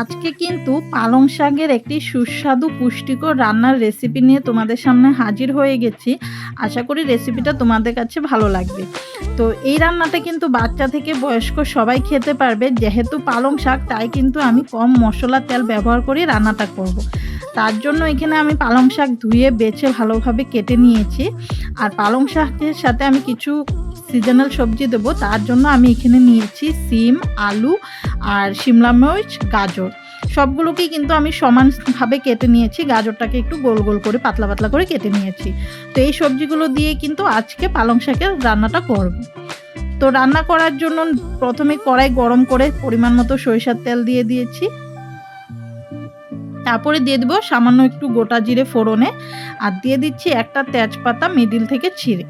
আজকে কিন্তু পালং শাকের একটি সুস্বাদু পুষ্টিকর রান্নার রেসিপি নিয়ে তোমাদের সামনে হাজির হয়ে গেছি। আশা করি রেসিপিটা তোমাদের কাছে ভালো লাগবে। তো এই রান্নাটা কিন্তু বাচ্চা থেকে বয়স্ক সবাই খেতে পারবে। যেহেতু পালং শাক, তাই কিন্তু আমি কম মশলা তেল ব্যবহার করে রান্নাটা করব। তার জন্য এখানে আমি পালং শাক ধুয়ে বেছে ভালোভাবে কেটে নিয়েছি। আর পালং শাকের সাথে আমি কিছু সিজনাল সবজি দেবো। তার জন্য আমি এখানে নিয়েছি সিম, আলু আর শিমলা মরিচ, গাজর। সবগুলোকেই কিন্তু আমি সমানভাবে কেটে নিয়েছি। গাজরটাকে একটু গোল গোল করে, পাতলা পাতলা করে কেটে নিয়েছি। তো এই সবজিগুলো দিয়ে কিন্তু আজকে পালং শাকের রান্নাটা করব। তো রান্না করার জন্য প্রথমে কড়াই গরম করে পরিমাণ মতো সরিষার তেল দিয়ে দিয়েছি। তারপরে দিয়ে দেবো সামান্য একটু গোটা জিরে ফোড়নে। আর দিয়ে দিচ্ছি একটা তেজপাতা মিডিল থেকে ছিঁড়ে।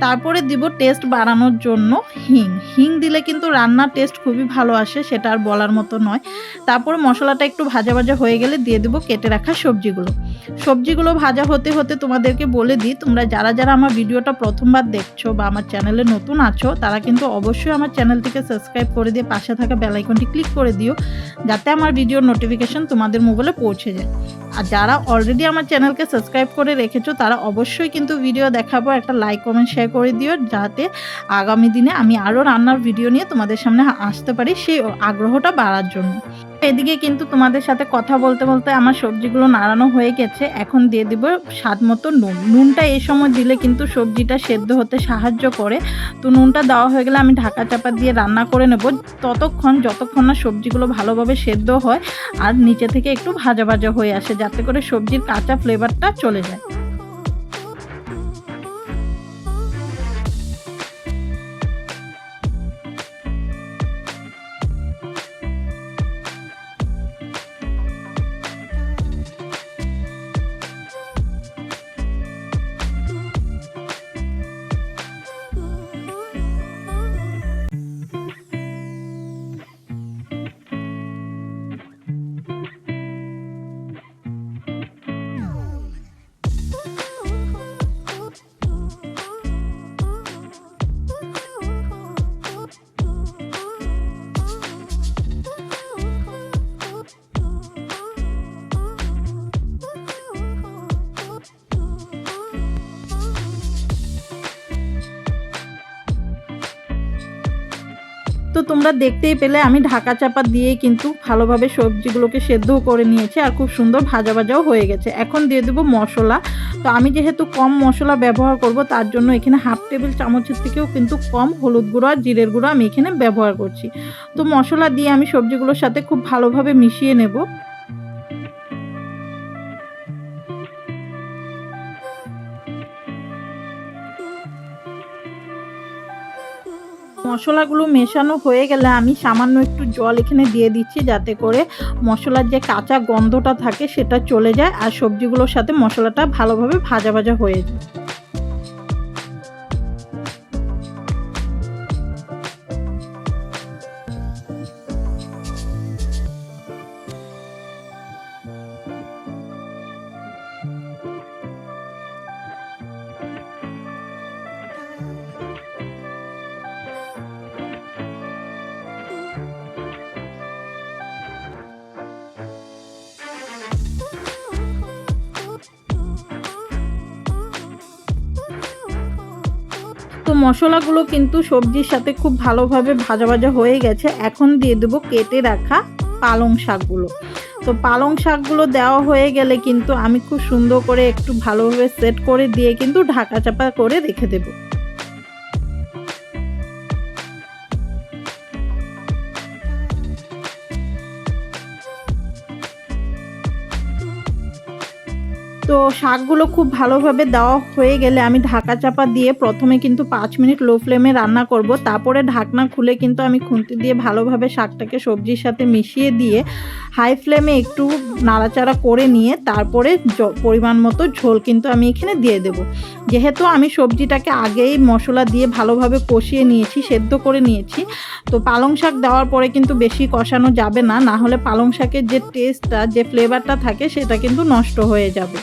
তারপরে দিব টেস্ট বাড়ানোর জন্য হিং। হিং দিলে কিন্তু রান্নার টেস্ট খুবই ভালো আসে, সেটা আর বলার মতো নয়। তারপরে মশলাটা একটু ভাজা ভাজা হয়ে গেলে দিয়ে দেবো কেটে রাখা সবজিগুলো। সবজিগুলো ভাজা হতে হতে তোমাদেরকে বলে দিই, তোমরা যারা যারা আমার ভিডিওটা প্রথমবার দেখছ বা আমার চ্যানেলে নতুন আছো, তারা কিন্তু অবশ্যই আমার চ্যানেলটিকে সাবস্ক্রাইব করে দিয়ে পাশে থাকা বেলাইকনটি ক্লিক করে দিও, যাতে আমার ভিডিওর নোটিফিকেশন তোমাদের মোবাইলে পৌঁছে যায়। আর যারা অলরেডি আমার চ্যানেলকে সাবস্ক্রাইব করে রেখেছো, তারা অবশ্যই কিন্তু ভিডিও দেখাবো, একটা লাইক কমেন্ট শেয়ার করে দিও, যাতে আগামী দিনে আমি আরও রান্নার ভিডিও নিয়ে তোমাদের সামনে আসতে পারি, সেই আগ্রহটা বাড়ার জন্য। এদিকে কিন্তু তোমাদের সাথে কথা বলতে বলতে আমার সবজিগুলো নাড়ানো হয়ে গেছে। এখন দিয়ে দিব স্বাদ মতো নুন। নুনটা এই সময় দিলে কিন্তু সবজিটা সেদ্ধ হতে সাহায্য করে। তো নুনটা দেওয়া হয়ে গেলে আমি ঢাকা চাপা দিয়ে রান্না করে নেব। ততক্ষণ যতক্ষণ না সবজিগুলো ভালোভাবে সেদ্ধ হয়, আর নিচে থেকে একটু ভাজা ভাজা হয়ে আসে, যাতে করে সবজির কাঁচা ফ্লেভারটা চলে যায়। তো তোমরা দেখতেই পেলে, আমি ঢাকা চাপা দিয়ে কিন্তু ভালোভাবে সবজিগুলোকে সেদ্ধ করে নিয়েছি আর খুব সুন্দর ভাজা ভাজাও হয়ে গেছে। এখন দিয়ে দেবো মশলা। তো আমি যেহেতু কম মশলা ব্যবহার করব, তার জন্য এখানে হাফ টেবিল চামচের থেকেও কিন্তু কম হলুদ গুঁড়ো আর জিরের গুঁড়ো আমি এখানে ব্যবহার করছি। তো মশলা দিয়ে আমি সবজিগুলোর সাথে খুব ভালোভাবে মিশিয়ে নেব। মশলাগুলো মেশানো হয়ে গেলে আমি সামান্য একটু জল এখানে দিয়ে দিচ্ছি যাতে করে মশলার যে কাঁচা গন্ধটা থাকে সেটা চলে যায় আর সবজিগুলোর সাথে মশলাটা ভালোভাবে ভাজা ভাজা হয়ে যায়। তো মশলাগুলো কিন্তু সবজির সাথে খুব ভালোভাবে ভাজা ভাজা হয়ে গেছে। এখন দিয়ে দেবো কেটে রাখা পালং শাকগুলো। তো পালং শাকগুলো দেওয়া হয়ে গেলে কিন্তু আমি খুব সুন্দর করে একটু ভালোভাবে সেট করে দিয়ে কিন্তু ঢাকা চাপা করে রেখে দেবো। তো শাকগুলো খুব ভালোভাবে দেওয়া হয়ে গেলে আমি ঢাকা চাপা দিয়ে প্রথমে কিন্তু পাঁচ মিনিট লো ফ্লেমে রান্না করব। তারপরে ঢাকনা খুলে কিন্তু আমি খুন্তি দিয়ে ভালোভাবে শাকটাকে সবজির সাথে মিশিয়ে দিয়ে হাই ফ্লেমে একটু নাড়াচাড়া করে নিয়ে তারপরে পরিমাণ মতো ঝোল কিন্তু আমি এখানে দিয়ে দেব। যেহেতু আমি সবজিটাকে আগেই মশলা দিয়ে ভালোভাবে কষিয়ে নিয়েছি, সেদ্ধ করে নিয়েছি, তো পালং শাক দেওয়ার পরে কিন্তু বেশি কষানো যাবে না। না হলে পালং শাকের যে টেস্টটা যে ফ্লেভারটা থাকে, সেটা কিন্তু নষ্ট হয়ে যাবে।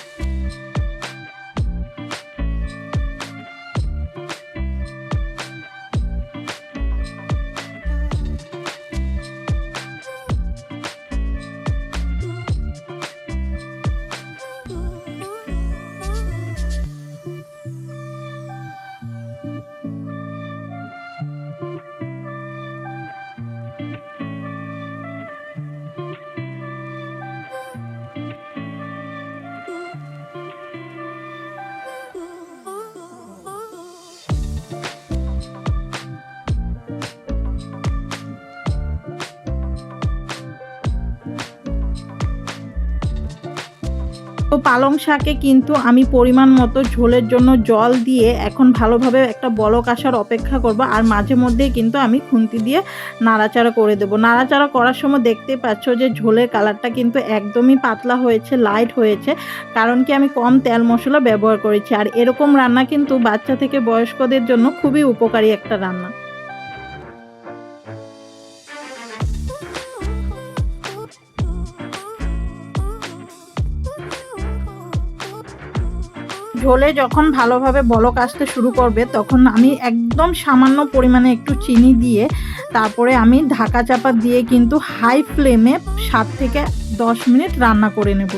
তো পালং শাকে কিন্তু আমি পরিমাণ মতো ঝোলের জন্য জল দিয়ে এখন ভালোভাবে একটা বলক আসার অপেক্ষা করব আর মাঝে মধ্যেই কিন্তু আমি খুন্তি দিয়ে নাড়াচাড়া করে দেবো। নাড়াচাড়া করার সময় দেখতে পাচ্ছ যে ঝোলের কালারটা কিন্তু একদমই পাতলা হয়েছে লাইট হয়েছে, কারণ কি আমি কম তেল মশলা ব্যবহার করেছি। আর এরকম রান্না কিন্তু বাচ্চা থেকে বয়স্কদের জন্য খুবই উপকারী একটা রান্না। ঝোলে যখন ভালোভাবে বলক আসতে শুরু করবে, তখন আমি একদম সামান্য পরিমাণে একটু চিনি দিয়ে তারপরে আমি ঢাকা চাপা দিয়ে কিন্তু হাই ফ্লেমে সাত থেকে দশ মিনিট রান্না করে নেব।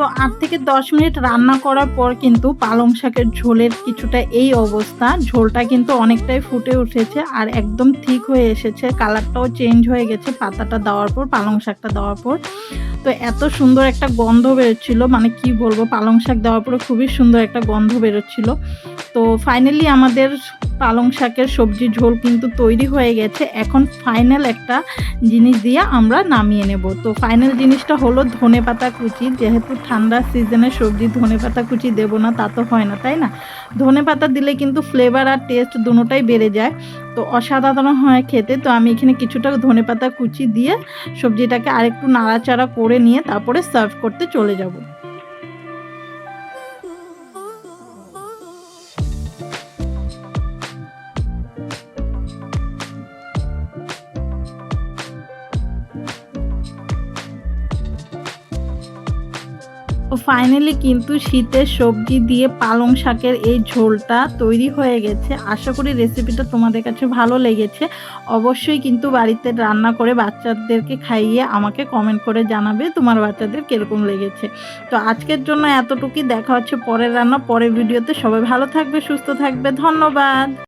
তো আট থেকে দশ মিনিট রান্না করার পর কিন্তু পালং শাকের ঝোলের কিছুটা এই অবস্থা। ঝোলটা কিন্তু অনেকটাই ফুটে উঠেছে আর একদম ঠিক হয়ে এসেছে। কালারটাও চেঞ্জ হয়ে গেছে পাতাটা দেওয়ার পর, পালং শাকটা দেওয়ার পর। তো এত সুন্দর একটা গন্ধ বেরোচ্ছিল মানে কি বলব, পালং শাক দেওয়ার পরে খুবই সুন্দর একটা গন্ধ বেরোচ্ছিল। তো ফাইনালি আমাদের পালং শাকের সবজি ঝোল কিন্তু তৈরি হয়ে গেছে। এখন ফাইনাল একটা জিনিস দিয়ে আমরা নামিয়ে নেব। তো ফাইনাল জিনিসটা হলো ধনে পাতা কুচি। যেহেতু ঠান্ডার সিজনে সবজি ধনে পাতা কুচি দেবো না, তা তো হয় না, তাই না? ধনে পাতা দিলে কিন্তু ফ্লেভার আর টেস্ট দুটোটাই বেড়ে যায়। তো অসাধারণ হয় খেতে। তো আমি এখানে কিছুটা ধনে পাতা কুচি দিয়ে সবজিটাকে আরেকটু নাড়াচাড়া করে নিয়ে তারপরে সার্ভ করতে চলে যাব। ফাইনালি কিন্তু শীতের সবজি দিয়ে পালং শাকের এই ঝোলটা তৈরি হয়ে গেছে। আশা করি রেসিপিটা তোমাদের কাছে ভালো লেগেছে। অবশ্যই কিন্তু বাড়িতে রান্না করে বাচ্চাদেরকে খাইয়ে আমাকে কমেন্ট করে জানাবে তোমার বাচ্চাদের কীরকম লেগেছে। তো আজকের জন্য এতটুকুই, দেখা হচ্ছে পরের রান্না, পরের ভিডিওতে সবাই ভালো থাকবে, সুস্থ থাকবে। ধন্যবাদ!